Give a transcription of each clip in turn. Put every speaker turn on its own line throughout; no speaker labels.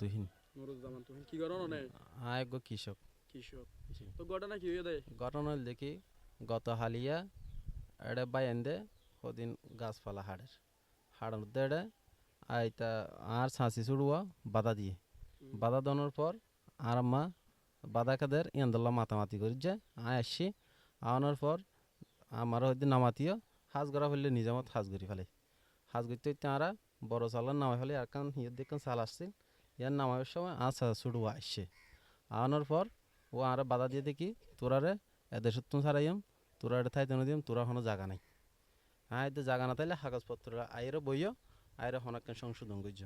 তুহিন
নুরুজ্জামান তুমি কি করো না
আয় গো কৃষক।
কৃষক। তো ঘটনা কি হয়ে দেয়?
ঘটনা হল দেখি গত হালিয়া এড়ে বাইন দে ওদিন গাছপালা হাড়ের। হাড়ের মধ্যে এড়ে আইতা আর ছাঁচি চুড়ুয়া বাধা দিয়ে। বাধা দেওয়ার পর আর আম্মা বাধা কাদের ইয়ান্দল্লা মাতামাতি করি যে আয় আসছি। আনার পর আমার হয়তো নামাতিও হাজ করা ফেললে নিজামত হাজ করি ফেলে। হাজ করতে হইতে আরা বড় চালার নামাই ফেলে আর কান দেখুন চাল আসছে। ইয়ার নামাইয়ের সময় আচ্ছা চুড়ুয়া আসছে। আনার পর ও আরা বাধা দিয়ে দেখি তোরারে এদের সত্যম ছাড়াইম তোরা এটা থাইতে দিম, তোরা কোনো জায়গা নাই। হ্যাঁ এতে জায়গা না তাইলে কাগজপত্র আইরে বইও আইরে হনাকে সংশোধন করছ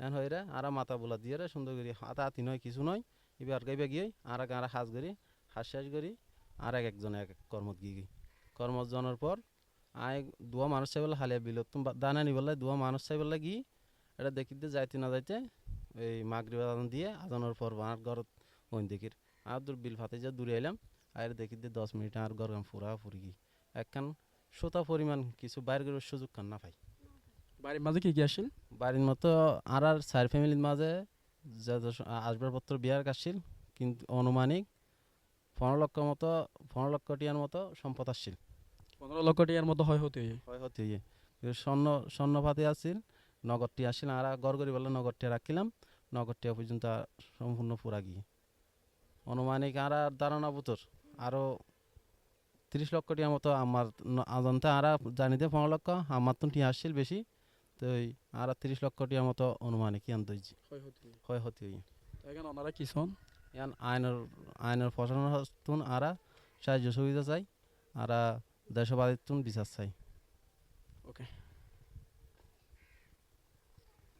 এখন হইরে আর মাথা বোলা দিয়ে রে, সুন্দর করি হাতা হাতি নয়, কিছু নয়, এবার গাইবে গিয়ে আর এক আর হাজ করি হাস শেষ করি, আর এক একজন এক এক কর্মত গিয়ে গই কর্মত জনের পর আয় দুয়া মানুষ চাইবেলা হালিয়া বিলত দানা নিবেলা দুয়া মানুষ চাইবেলা গিয়ে এটা দেখিতে যাইতে না যাইতে এই মাগরি আজান দিয়ে আজানোর পর আমার ঘরত ওই দেখির আর দূর বিল ফাতে যা দূরে এলাম আর দেখিতে দশ মিনিট আর গরম ফুরা ফুরি গি একখান সোতা পরিমাণ কিছু বাইর করার সুযোগ কান না পাই।
বাড়ির মাঝে কি কি আসেন
বাড়ির মতো আর আর চার ফ্যামিলির মাঝে আসবাবপত্র বিয়ার কাশছিল কিন্তু অনুমানিক পনেরো লক্ষ মতো পনেরো লক্ষ টিয়ার মতো সম্পদ আসছিল।
পনেরো লক্ষ টাকার মতো হয় হতে
হয় হতে স্বর্ণ স্বর্ণপাতি আসছিল নগরটি আসছিল আর গড় বলে নগরটি রাখিলাম। নগরটি পর্যন্ত সম্পূর্ণ পুরা গিয়ে অনুমানিক আর ধারণা বুতর আরও তিরিশ লক্ষ টিয়ার মতো আমার আজানতে আর জানিতে পনেরো লক্ষ আমার তো টিয়া আসছিল বেশি। তো ওই আর তিরিশ লক্ষ টিয়ার মতো অনুমানিক ইয়ান দইছি
হয় হতে
হতে ইয়ে
এখন ওনারা কি শোন
ইয়ান আইনের আইনের প্রশাসন হস্তুন আরা সাহায্য সুবিধা চাই আরা দেশবাদিতুন বিচার চাই।
ওকে।